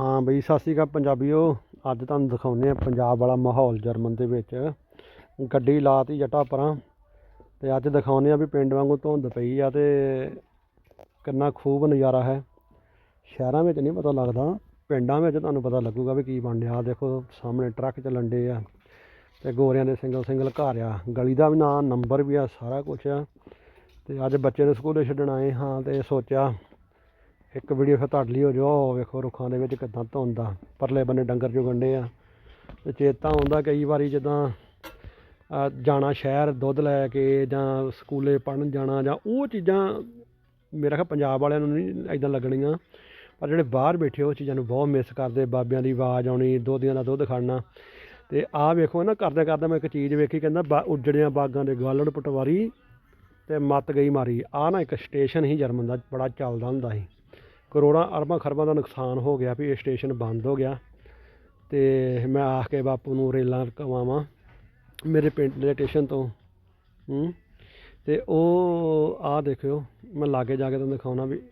ਹਾਂ ਬਈ, ਸਤਿ ਸ਼੍ਰੀ ਅਕਾਲ ਪੰਜਾਬੀਓ। ਅੱਜ ਤੁਹਾਨੂੰ ਦਿਖਾਉਂਦੇ ਆ ਪੰਜਾਬ ਵਾਲਾ ਮਾਹੌਲ ਜਰਮਨ ਦੇ ਵਿੱਚ। ਗੱਡੀ ਲਾਤੀ ਜੱਟਾ ਪਰਾਂ ਤੇ ਅੱਜ ਦਿਖਾਉਂਦੇ ਆ ਵੀ ਪਿੰਡ ਵਾਂਗੂ ਧੁੰਦ ਪਈ ਆ ਤੇ ਕਿੰਨਾ ਖੂਬ ਨਜ਼ਾਰਾ ਹੈ। ਸ਼ਹਿਰਾਂ ਵਿੱਚ ਨਹੀਂ ਪਤਾ ਲੱਗਦਾ, ਪਿੰਡਾਂ ਵਿੱਚ ਤੁਹਾਨੂੰ ਪਤਾ ਲੱਗੂਗਾ ਵੀ ਕੀ ਬਣ ਰਿਹਾ। ਦੇਖੋ, ਸਾਹਮਣੇ ਟਰੱਕ ਚੱਲਣ ਡੇ ਆ ਤੇ ਗੋਰਿਆਂ ਦੇ ਸਿੰਗਲ ਸਿੰਗਲ ਘਰ ਆ। ਗਲੀ ਦਾ ਵੀ ਨਾਂ, ਨੰਬਰ ਵੀ ਆ, ਸਾਰਾ ਕੁਝ ਆ। ਤੇ ਅੱਜ ਬੱਚੇ ਨੂੰ ਸਕੂਲੇ ਛੱਡਣ ਆਏ ਹਾਂ ਤੇ ਸੋਚਿਆ ਇੱਕ ਵੀਡੀਓ ਫਿਰ ਤੁਹਾਡੇ ਲਈ ਹੋ ਜਾਓ ਵੇਖੋ ਰੁੱਖਾਂ ਦੇ ਵਿੱਚ ਕਿੱਦਾਂ ਧੁੰਦਾ ਪਰਲੇ ਬੰਨੇ ਡੰਗਰ ਚੁਗੰਡੇ ਆ। ਤੇ ਚੇਤਾ ਆਉਂਦਾ ਕਈ ਵਾਰੀ ਜਦੋਂ ਜਾਣਾ ਸ਼ਹਿਰ ਦੁੱਧ ਲੈ ਕੇ ਜਾਂ ਸਕੂਲੇ ਪੜਨ ਜਾਣਾ ਜਾਂ ਉਹ ਚੀਜ਼ਾਂ ਮੇਰਾ ਖਿਆਲ ਪੰਜਾਬ ਵਾਲਿਆਂ ਨੂੰ ਨਹੀਂ ਐਦਾਂ ਲੱਗਣੀਆਂ। ਪਰ ਜਿਹੜੇ ਬਾਹਰ ਬੈਠੇ ਉਹ ਚੀਜ਼ਾਂ ਨੂੰ ਬਹੁਤ ਮਿਸ ਕਰਦੇ। ਬਾਬਿਆਂ ਦੀ ਆਵਾਜ਼ ਆਉਣੀ, ਦੋਧੀਆਂ ਦਾ ਦੁੱਧ ਖੜਨਾ ਤੇ ਆਹ ਵੇਖੋ ਨਾ, ਕਰਦੇ ਕਰਦੇ ਮੈਂ ਇੱਕ ਚੀਜ਼ ਵੇਖੀ ਕਹਿੰਦਾ, ਬਾ- ਉੱਜੜਿਆਂ ਬਾਗਾਂ ਦੇ ਗਾਲੜ ਪਟਵਾਰੀ ਤੇ ਮੱਤ ਗਈ ਮਾਰੀ। ਆਹ ਨਾ ਇੱਕ ਸਟੇਸ਼ਨ ਹੀ ਜਰਮਨ ਦਾ, ਬੜਾ ਚੱਲਦਾ ਹੁੰਦਾ ਸੀ। ਕਰੋੜਾਂ ਅਰਬਾਂ ਖਰਬਾਂ ਦਾ ਨੁਕਸਾਨ ਹੋ ਗਿਆ ਵੀ ਇਹ ਸਟੇਸ਼ਨ ਬੰਦ ਹੋ ਗਿਆ। ਤੇ ਮੈਂ ਆਖ ਕੇ ਬਾਪੂ ਨੂੰ ਰੇਲਾਂ ਕਵਾਵਾਂ ਮੇਰੇ ਪਿੰਡ ਦੇ ਸਟੇਸ਼ਨ ਤੋਂ। ਹੂੰ। ਤੇ ਉਹ ਆਹ ਦੇਖਿਓ, ਮੈਂ ਲਾਗੇ ਜਾ ਕੇ ਤੁਹਾਨੂੰ ਦਿਖਾਉਣਾ ਵੀ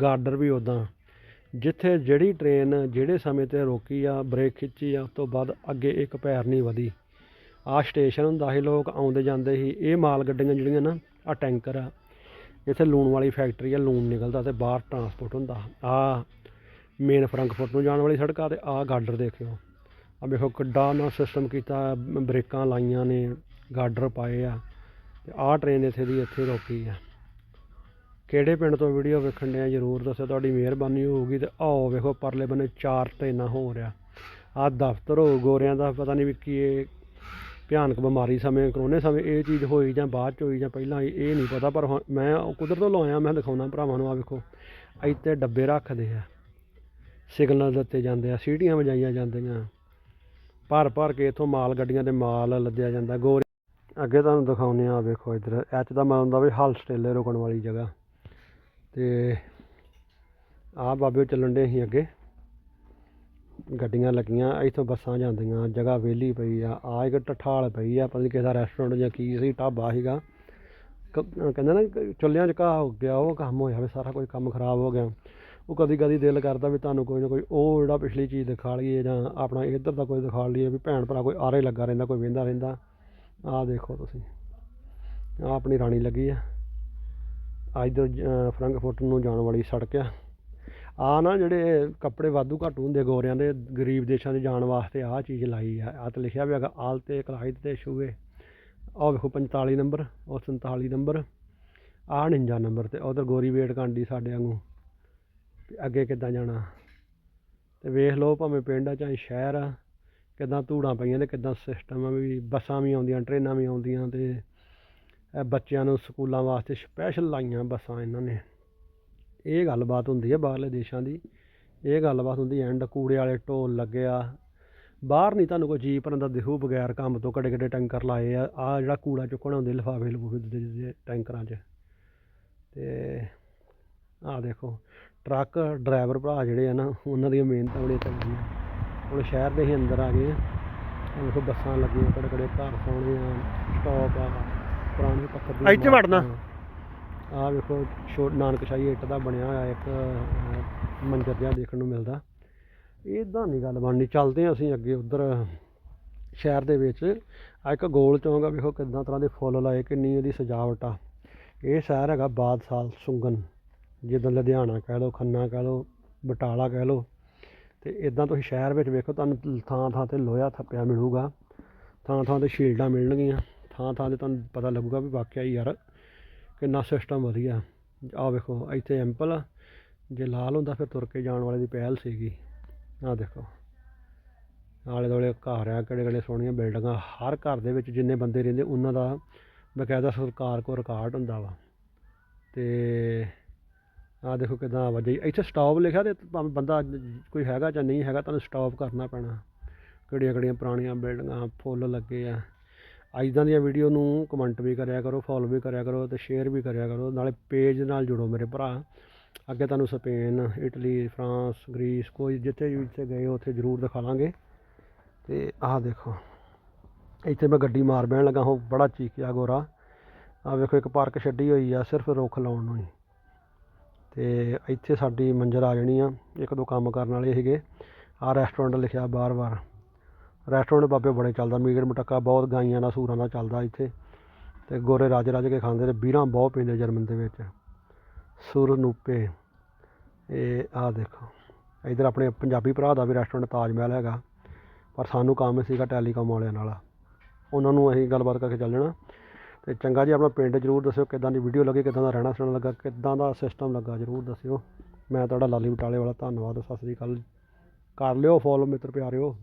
ਗਾਰਡਰ ਵੀ ਉਦਾਂ ਜਿੱਥੇ ਜਿਹੜੀ ਟ੍ਰੇਨ ਜਿਹੜੇ ਸਮੇਂ ਤੇ ਰੋਕੀ ਆ ਬ੍ਰੇਕ ਖਿੱਚੀ ਆ, ਉਸ ਤੋਂ ਬਾਅਦ ਅੱਗੇ ਇੱਕ ਪੈਰ ਨਹੀਂ ਵਧੀ। ਆਹ ਸਟੇਸ਼ਨ ਹੁੰਦਾ ਸੀ, ਲੋਕ ਆਉਂਦੇ ਜਾਂਦੇ ਸੀ। ਇਹ ਮਾਲ ਗੱਡੀਆਂ ਜਿਹੜੀਆਂ ਨਾ ਆ ਟੈਂਕਰ ਆ। ਇੱਥੇ ਲੂਣ ਵਾਲੀ ਫੈਕਟਰੀ ਆ, ਲੂਣ ਨਿਕਲਦਾ ਤੇ ਬਾਹਰ ਟਰਾਂਸਪੋਰਟ ਹੁੰਦਾ। ਆ ਮੇਨ ਫਰੰਕਫੁਰਟ ਨੂੰ ਜਾਣ ਵਾਲੀ ਸੜਕ ਆ ਤੇ ਆ ਗਾਰਡਰ ਦੇਖਿਓ। ਆ ਵੇਖੋ ਕਿੱਡਾ ਨਾ ਸਿਸਟਮ ਕੀਤਾ ਬ- ਬ੍ਰੇਕਾਂ ਲਾਈਆਂ ਨੇ ਗਾਰਡਰ ਪਾਏ ਆ। ਤੇ ਆਹ ਟ੍ਰੇਨ ਇੱਥੇ ਦੀ ਇੱਥੇ ਰੋਕੀ ਆ। ਕਿਹੜੇ ਪਿੰਡ ਤੋਂ ਵੀਡੀਓ ਵੇਖਣ ਦੇ ਆ ਜਰੂਰ ਦੱਸੋ ਤੁਹਾਡੀ ਮਿਹਰਬਾਨੀ ਹੋਊਗੀ ਤੇ ਆਓ ਵੇਖੋ ਪਰਲੇ ਬੰਨੇ ਚਾਰ ਟ੍ਰੇਨਾਂ ਹੋ ਰਿਹਾ ਆ। ਦਫ਼ਤਰ ਹੋ, ਗੋਰਿਆਂ ਦਾ, ਪਤਾ ਨਹੀਂ ਵੀ ਕੀ ਇਹ ਭਿਆਨਕ ਬਿਮਾਰੀ ਸਮੇਂ, ਕਰੋਨੇ ਸਮੇਂ ਇਹ ਚੀਜ਼ ਹੋਈ ਜਾਂ ਬਾਅਦ ਚ ਹੋਈ ਜਾਂ ਪਹਿਲਾਂ ਹੋਈ ਇਹ ਨਹੀਂ ਪਤਾ, ਪਰ ਹੁਣ ਮੈਂ ਕੁਦਰਤ ਤੋਂ ਲਾਇਆ ਮੈਂ ਦਿਖਾਉਣਾ ਭਰਾਵਾਂ ਨੂੰ ਆ ਵੇਖੋ। ਇੱਥੇ ਡੱਬੇ ਰੱਖਦੇ ਆ। ਸਿਗਨਲ ਦਿੱਤੇ ਜਾਂਦੇ ਆ, ਸੀਟੀਆਂ ਵਜਾਈਆਂ ਜਾਂਦੀਆਂ। ਭਰ ਭਰ ਕੇ ਇਥੋਂ ਮਾਲ ਗੱਡੀਆਂ ਦੇ ਮਾਲ ਲੱਦਿਆ ਜਾਂਦਾ। ਗੋਰੇ ਅੱਗੇ ਤੁਹਾਨੂੰ ਦਿਖਾਉਂਦੇ ਆ ਵੇਖੋ ਇੱਧਰ। ਐਚ ਦਾ ਮਤਲਬ ਹੁੰਦਾ ਵੀ ਹਲ ਸਟੇਲੇ ਰੁਕਣ ਵਾਲੀ ਜਗ੍ਹਾ। ਤੇ ਆਹ ਬਾਬੇ ਚੱਲਣ ਦੇ ਅਸੀਂ ਅੱਗੇ। ਗੱਡੀਆਂ ਲੱਗੀਆਂ ਇੱਥੋਂ ਬੱਸਾਂ ਜਾਂਦੀਆਂ ਜਗ੍ਹਾ ਵਿਹਲੀ ਪਈ ਆ ਆ ਇੱਕ ਟਠਾਲ ਪਈ ਆ ਪਤਾ ਨਹੀਂ ਕਿਸੇ ਦਾ ਰੈਸਟੋਰੈਂਟ ਜਾਂ ਕੀ ਸੀ ਢਾਬਾ ਸੀਗਾ। ਕ- ਕਹਿੰਦੇ ਨਾ ਚੁੱਲ੍ਹਿਆਂ 'ਚ ਘਾਹ ਹੋ ਗਿਆ ਉਹ ਕੰਮ ਹੋਇਆ ਵੀ ਸਾਰਾ ਕੁਝ ਕੰਮ ਖਰਾਬ ਹੋ ਗਿਆ। ਉਹ ਕਦੀ ਕਦੀ ਦਿਲ ਕਰਦਾ ਵੀ ਤੁਹਾਨੂੰ ਕੋਈ ਨਾ ਕੋਈ ਉਹ ਜਿਹੜਾ ਪਿਛਲੀ ਚੀਜ਼ ਦਿਖਾ ਲਈਏ ਜਾਂ ਆਪਣਾ ਇੱਧਰ ਦਾ ਕੋਈ ਦਿਖਾ ਲਈਏ ਵੀ ਭੈਣ ਭਰਾ ਕੋਈ ਆਰੇ ਲੱਗਾ ਰਹਿੰਦਾ ਕੋਈ ਵੇਂਦਾ ਰਹਿੰਦਾ। ਆਹ ਦੇਖੋ ਤੁਸੀਂ ਆਹ ਆਪਣੀ ਰਾਣੀ ਲੱਗੀ ਆ। ਆ ਇੱਧਰ ਅ, ਫਰੰਕਫੁਰਟ ਨੂੰ ਜਾਣ ਵਾਲੀ ਸੜਕ ਆ। ਆ ਨਾ ਜਿਹੜੇ ਕੱਪੜੇ ਵਾਧੂ ਘੱਟ ਹੁੰਦੇ ਗੋਰਿਆਂ ਦੇ, ਗਰੀਬ ਦੇਸ਼ਾਂ ਦੇ ਜਾਣ ਵਾਸਤੇ ਆਹ ਚੀਜ਼ ਲਾਈ ਆ ਆ ਤੇ ਲਿਖਿਆ ਵੀ ਹੈਗਾ, ਆਲ ਤੇ ਕਲਾਇਦ ਤੇ ਸ਼ੂਏ ਆਹ ਵੇਖੋ 45 ਨੰਬਰ, ਉਹ 47 ਨੰਬਰ, ਆਹ 49 ਨੰਬਰ ਤੇ, ਉਧਰ ਗੋਰੀ ਵੇਟ ਕਾਂਡੀ ਸਾਡੇ ਵਾਂਗੂ, ਵੀ ਅੱਗੇ ਕਿੱਦਾਂ ਜਾਣਾ। ਤੇ ਵੇਖ ਲਓ ਭਾਵੇਂ ਪਿੰਡ ਆ ਚਾਹੇ ਸ਼ਹਿਰ ਆ, ਕਿੱਦਾਂ ਧੂੜਾਂ ਪਈਆਂ ਤੇ ਕਿੱਦਾਂ ਸਿਸਟਮ ਆ ਵੀ ਬੱਸਾਂ ਵੀ ਆਉਂਦੀਆਂ, ਟ੍ਰੇਨਾਂ ਵੀ ਆਉਂਦੀਆਂ ਤੇ ਬੱਚਿਆਂ ਨੂੰ ਸਕੂਲਾਂ ਵਾਸਤੇ ਸਪੈਸ਼ਲ ਲਾਈਆਂ ਬੱਸਾਂ ਇਹਨਾਂ ਨੇ। ਇਹ ਗੱਲਬਾਤ ਹੁੰਦੀ ਹੈ ਬਾਹਰਲੇ ਦੇਸ਼ਾਂ ਦੀ ਇਹ ਗੱਲਬਾਤ ਹੁੰਦੀ ਐਂਡ ਕੂੜੇ ਵਾਲੇ ਢੋਲ ਲੱਗਿਆ ਬਾਹਰ ਨਹੀਂ ਤੁਹਾਨੂੰ ਕੋਈ ਜੀਪ ਭਰਨ ਦਿਖੂ ਬਗੈਰ ਕੰਮ ਤੋਂ ਕੜੇ ਕੜੇ ਟੈਂਕਰ ਲਾਏ ਆ। ਆ ਜਿਹੜਾ ਕੂੜਾ ਚੁੱਕਣ ਆਉਂਦੇ ਲਿਫਾਫੇ ਲਫੂਫੇ ਦੇ ਦੇ ਟੈਂਕਰਾਂ 'ਚ। ਤੇ ਆਹ ਦੇਖੋ ਟਰੱਕ ਡਰਾਈਵਰ ਭਰਾ ਜਿਹੜੇ ਆ ਨਾ ਉਹਨਾਂ ਦੀਆਂ ਮਿਹਨਤਾਂ ਬੜੀਆਂ ਚੰਗੀਆਂ। ਹੁਣ ਸ਼ਹਿਰ ਦੇ ਹੀ ਅੰਦਰ ਆ ਗਏ ਆ। ਵੇਖੋ ਬੱਸਾਂ ਲੱਗੀਆਂ ਕੜੇ ਕੜੇ ਘਰ ਸੋਹਣੇ ਆ ਸਟਾਪ ਆ ਪੁਰਾਣੇ ਪੱਥਰ ਦੀ ਇੱਥੇ ਵੜਨਾ? ਆਹ ਵੇਖੋ ਛੋ ਨਾਨਕਸ਼ਾਹੀ ਇੱਟ ਦਾ ਬਣਿਆ ਹੋਇਆ ਇੱਕ ਅਹ, ਮੰਜਰ ਜਿਹਾ ਦੇਖਣ ਨੂੰ ਮਿਲਦਾ। ਇਦਾਂ ਨਹੀਂ ਗੱਲ ਬਣਨੀ। ਚੱਲਦੇ ਹਾਂ ਅਸੀਂ ਅੱਗੇ ਉਧਰ ਸ਼ਹਿਰ ਦੇ ਵਿੱਚ। ਆ ਇੱਕ ਗੋਲ ਚੌਂਕ ਆ ਵੇਖੋ ਕਿੰਨਾ ਤਰ੍ਹਾਂ ਦੇ ਫੁੱਲ ਲਾਏ ਕਿੰਨੀ ਉਹਦੀ ਸਜਾਵਟ ਆ। ਇਹ ਸ਼ਹਿਰ ਹੈਗਾ ਬਾਦਸ਼ਾਲ ਸੁੰਗਨ ਜਿੱਦਾਂ ਲੁਧਿਆਣਾ ਕਹਿ ਲਓ ਖੰਨਾ ਕਹਿ ਲਓ ਬਟਾਲਾ ਕਹਿ ਲਓ। ਤੇ ਇਦਾਂ ਤੁਸੀਂ ਸ਼ਹਿਰ ਵਿੱਚ ਵੇਖੋ ਤੁਹਾਨੂੰ ਥਾਂ ਥਾਂ ਤੇ ਲੋਹਾ ਥੱਪਿਆ ਮਿਲੂਗਾ। ਥਾਂ ਥਾਂ ਤੇ ਸ਼ੀਲਡਾਂ ਮਿਲਣਗੀਆਂ। ਥਾਂ ਥਾਂ ਤੇ ਤੁਹਾਨੂੰ ਪਤਾ ਲੱਗੂਗਾ ਵੀ ਵਾਕਿਆ ਹੀ ਯਾਰ ਕਿੰਨਾ ਸਿਸਟਮ ਵਧੀਆ। ਆਹ ਵੇਖੋ, ਇੱਥੇ ਐਂਪਲ ਆ। ਜੇ ਲਾਲ ਹੁੰਦਾ ਫਿਰ ਤੁਰ ਕੇ ਜਾਣ ਵਾਲੇ ਦੀ ਪਹਿਲ ਸੀਗੀ। ਆਹ ਦੇਖੋ। ਆਲੇ ਦੁਆਲੇ ਘਰ ਆ, ਕਿਹੜੇ ਕਿਹੜੇ ਸੋਹਣੀਆਂ ਬਿਲਡਿੰਗਾਂ ਹਰ ਘਰ ਦੇ ਵਿੱਚ ਜਿੰਨੇ ਬੰਦੇ ਰਹਿੰਦੇ, ਉਹਨਾਂ ਦਾ ਬਕਾਇਦਾ ਸਰਕਾਰ ਕੋਲ ਰਿਕਾਰਡ ਹੁੰਦਾ ਵਾ। ਤੇ ਆਹ ਦੇਖੋ ਕਿਦਾਂ ਆਵਾਜਾਈ ਇੱਥੇ ਸਟਾਪ ਲਿਖਿਆ ਤੇ ਭਾਵੇਂ ਬੰਦਾ ਕੋਈ ਹੈਗਾ ਜਾਂ ਨਹੀਂ ਹੈਗਾ, ਤੁਹਾਨੂੰ ਸਟਾਪ ਕਰਨਾ ਪੈਣਾ। ਕਿਹੜੀਆਂ ਕਿਹੜੀਆਂ ਪੁਰਾਣੀਆਂ ਬਿਲਡਿੰਗਾਂ ਫੁੱਲ ਲੱਗੇ ਆ। ਇੱਦਾਂ ਦੀਆਂ ਵੀਡੀਓ ਨੂੰ ਕਮੈਂਟ ਵੀ ਕਰਿਆ ਕਰੋ ਫੋਲੋ ਵੀ ਕਰਿਆ ਕਰੋ ਤੇ ਸ਼ੇਅਰ ਵੀ ਕਰਿਆ ਕਰੋ, ਨਾਲੇ ਪੇਜ ਨਾਲ ਜੁੜੋ ਮੇਰੇ ਭਰਾ। ਅੱਗੇ ਤੁਹਾਨੂੰ ਸਪੇਨ ਇਟਲੀ ਫਰਾਂਸ ਗ੍ਰੀਸ ਕੋਈ ਜਿੱਥੇ ਵੀ ਜਿੱਥੇ ਗਏ ਹੋ, ਉੱਥੇ ਜ਼ਰੂਰ ਦਿਖਾਵਾਂਗੇ ਤੇ ਆਹ ਦੇਖੋ, ਇੱਥੇ ਮੈਂ ਗੱਡੀ ਮਾਰ ਬਹਿਣ ਲੱਗਾ ਹਾਂ ਬੜਾ ਚੀਕਿਆ ਗੋਰਾ। ਆਹ ਵੇਖੋ, ਇੱਕ ਪਾਰਕ ਛੱਡੀ ਹੋਈ ਆ, ਸਿਰਫ ਰੁੱਖ ਲਾਉਣ ਨੂੰ ਹੀ। ਤੇ ਇੱਥੇ ਸਾਡੀ ਮੰਜ਼ਰ ਆ ਜਾਣੀ ਆ, ਇੱਕ ਦੋ ਕੰਮ ਕਰਨ ਵਾਲੇ ਸੀਗੇ। ਆ ਰੈਸਟੋਰੈਂਟ ਲਿਖਿਆ ਬਾਰ-ਬਾਰ। ਰੈਸਟੋਰੈਂਟ ਬਾਬੇ ਬੜੇ ਚੱਲਦਾ, ਮੀਟ ਮਟੱਕਾ ਬਹੁਤ ਗਾਈਆਂ ਦਾ ਸੂਰਾਂ ਦਾ ਚੱਲਦਾ ਇੱਥੇ। ਤੇ ਗੋਰੇ ਰੱਜ ਰੱਜ ਕੇ ਖਾਂਦੇ ਨੇ, ਬੀਰਾਂ ਬਹੁਤ ਪੀਂਦੇ ਜਰਮਨ ਦੇ ਵਿੱਚ। ਸੁਰ ਨੂਪੇ, ਇਹ ਆਹ ਦੇਖੋ। ਇਧਰ ਆਪਣੇ ਪੰਜਾਬੀ ਭਰਾ ਦਾ ਵੀ ਰੈਸਟੋਰੈਂਟ ਤਾਜ ਮਹਿਲ ਹੈਗਾ, ਪਰ ਸਾਨੂੰ ਕੰਮ ਸੀਗਾ ਟੈਲੀਕਾਮ ਵਾਲਿਆਂ ਨਾਲ। ਉਹਨਾਂ ਨੂੰ ਅਸੀਂ ਗੱਲਬਾਤ ਕਰਕੇ ਚੱਲ ਜਾਣਾ। ਤੇ ਚੰਗਾ ਜੀ ਆਪਣਾ ਪਿੰਡ ਜਰੂਰ ਦੱਸਿਓ ਕਿੱਦਾਂ ਦੀ ਵੀਡੀਓ ਲੱਗੀ, ਕਿੱਦਾਂ ਦਾ ਰਹਿਣਾ ਸਹਿਣਾ ਲੱਗਾ, ਕਿੱਦਾਂ ਦਾ ਸਿਸਟਮ ਲੱਗਾ ਜਰੂਰ ਦੱਸਿਓ। ਮੈਂ ਤੁਹਾਡਾ ਲਾਲੀ ਬਟਾਲੇ ਵਾਲਾ, ਧੰਨਵਾਦ, ਸਤਿ ਸ੍ਰੀ ਅਕਾਲ। ਕਰ ਲਿਓ ਫੋਲੋ ਮਿੱਤਰ ਪਿਆਰਿਓ।